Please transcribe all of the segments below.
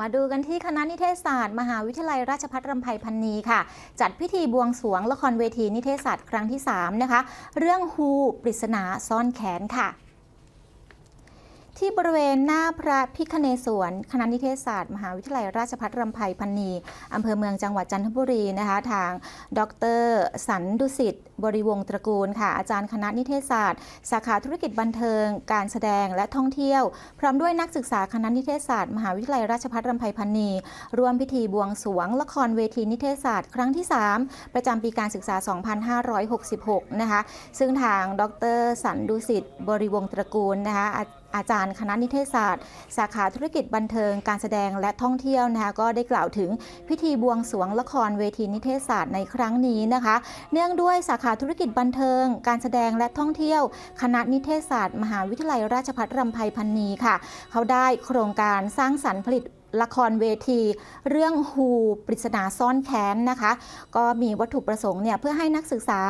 มาดูกันที่คณะนิเทศศาสตร์ มหาวิทยาลัยราชภัฏรำไพพันนีค่ะ จัดพิธีบวงสรวงละครเวทีนิเทศศาสตร์ครั้งที่ 3 นะคะ เรื่องฮูปริศนาซ่อนแขนค่ะ ที่บริเวณหน้าพระพิคเนศวรคณะนิเทศศาสตร์ มหาวิทยาลัยราชภัฏรำไพพันนีอำเภอเมืองจังหวัดจันทบุรีนะคะ ทาง ดร สันดุสิตบริวงตระกูลค่ะ อาจารย์คณะนิเทศศาสตร์ สาขาธุรกิจบันเทิง การแสดงและท่องเที่ยว พร้อมด้วยนักศึกษาคณะนิเทศศาสตร์ มหาวิทยาลัยราชภัฏรำไพพันนีร่วมพิธีบวงสรวง ละครเวทีนิเทศศาสตร์ ครั้งที่ 3 ประจำปีการศึกษา 2566 นะคะ ซึ่งทางดร สันดุสิตบริวงตระกูลนะคะอาอาจารคณะนิเทศศาสตร์ สาขาธุรกิจบันเทิงการแสดงและท่องเที่ยวนะคะก็ได้กล่าวถึงพิธีบวงสรวงละครเวทีนิเทศศาสตร์ในครั้งนี้นะคะ เนื่องด้วยสาขาธุรกิจบันเทิง การแสดงและท่องเที่ยว คณะนิเทศศาสตร์ มหาวิทยาลัยราชภัฏรำไพพันนีค่ะ เขาได้โครงการสร้างสรรค์ผลิต ละครเวที เรื่องฮูปริศนาซ่อนแค้นนะคะ ก็มีวัตถุประสงค์เนี่ยเพื่อให้นักศึกษา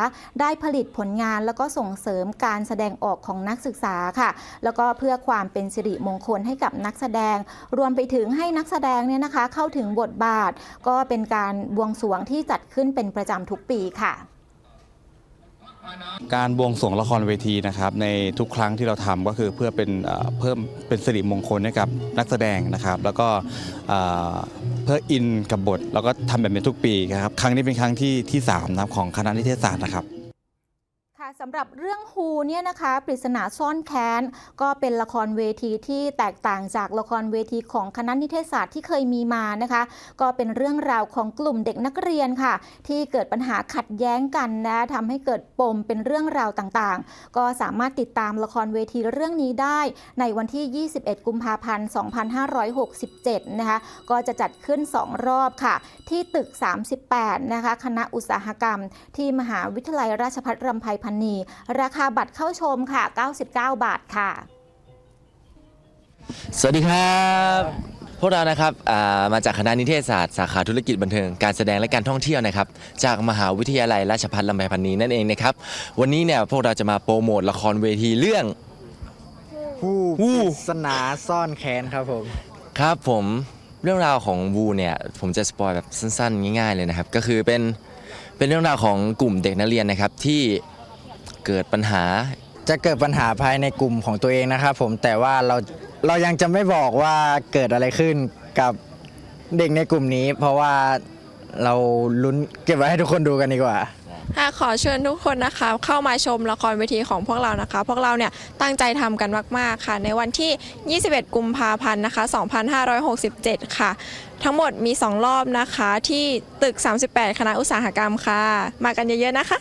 ได้ผลิตผลงานแล้วก็ส่งเสริมการแสดงออกของนักศึกษาค่ะ แล้วก็เพื่อความเป็นสิริมงคลให้กับนักแสดง รวมไปถึงให้นักแสดงเนี่ยนะคะเข้าถึงบทบาท ก็เป็นการบวงสรวงที่จัดขึ้นเป็นประจำทุกปีค่ะ การบวงสรวงละครเวทีนะครับในทุกครั้งที่เราทำก็คือเพื่อเป็นเพิ่มเป็นสิริมงคลให้กับนักแสดงนะครับ แล้วก็เพื่ออินกับบท แล้วก็ทำแบบนี้ทุกปีครับครั้งนี้เป็นครั้งที่ที่สามนะครับของคณะนิเทศศาสตร์นะครับ สำหรับเรื่องฮูเนี่ยนะคะปริศนาซ่อนแค้น ก็เป็นละครเวทีที่แตกต่างจากละครเวทีของคณะนิเทศศาสตร์ที่เคยมีมานะคะ ก็เป็นเรื่องราวของกลุ่มเด็กนักเรียนค่ะ ที่เกิดปัญหาขัดแย้งกันนะทำให้เกิดปมเป็นเรื่องราวต่างๆ ก็สามารถติดตามละครเวทีเรื่องนี้ได้ ในวันที่ 21 กุมภาพันธ์ 2567 นะคะก็จะจัดขึ้น 2 รอบค่ะ ที่ตึก 38 นะคะคณะอุตสาหกรรม ที่มหาวิทยาลัยราชภัฏรำไพพันนีราคาบัตรเข้าชมค่ะ 99 บาทค่ะ สวัสดีครับ พวกเรานะครับอ่ามาจากคณะนิเทศศาสตร์สาขาธุรกิจบันเทิงการแสดงและการท่องเที่ยวนะครับ จากมหาวิทยาลัยราชภัฏลำไยพันนีนั่นเองนะครับ วันนี้เนี่ยพวกเราจะมาโปรโมทละครเวทีเรื่อง ผู้วู้ปริศนาซ่อนแค้นครับผม ครับผมเรื่องราวของวูเนี่ยผมจะสปอยแบบสั้นๆ ง่ายๆเลยนะครับ ก็คือเป็นเป็นเรื่องราวของกลุ่มเด็กนักเรียนนะครับที่ เกิดปัญหา จะเกิดปัญหาภายในกลุ่มของตัวเองนะครับผมแต่ว่าเราเรายังจะไม่บอกว่าเกิดอะไรขึ้นกับเด็กในกลุ่มนี้ เพราะว่าเราลุ้นเก็บไว้ให้ทุกคนดูกันดีกว่า ค่ะขอเชิญทุกคนนะคะ เข้ามาชมละครเวทีของพวกเรานะคะ พวกเราเนี่ยตั้งใจทำกันมาก ๆ ค่ะ ในวันที่ 21 กุมภาพันธ์นะคะ 2567 ค่ะ ทั้งหมดมี 2 รอบนะคะ ที่ตึก 38 คณะอุตสาหกรรมค่ะ มากันเยอะ ๆ นะคะ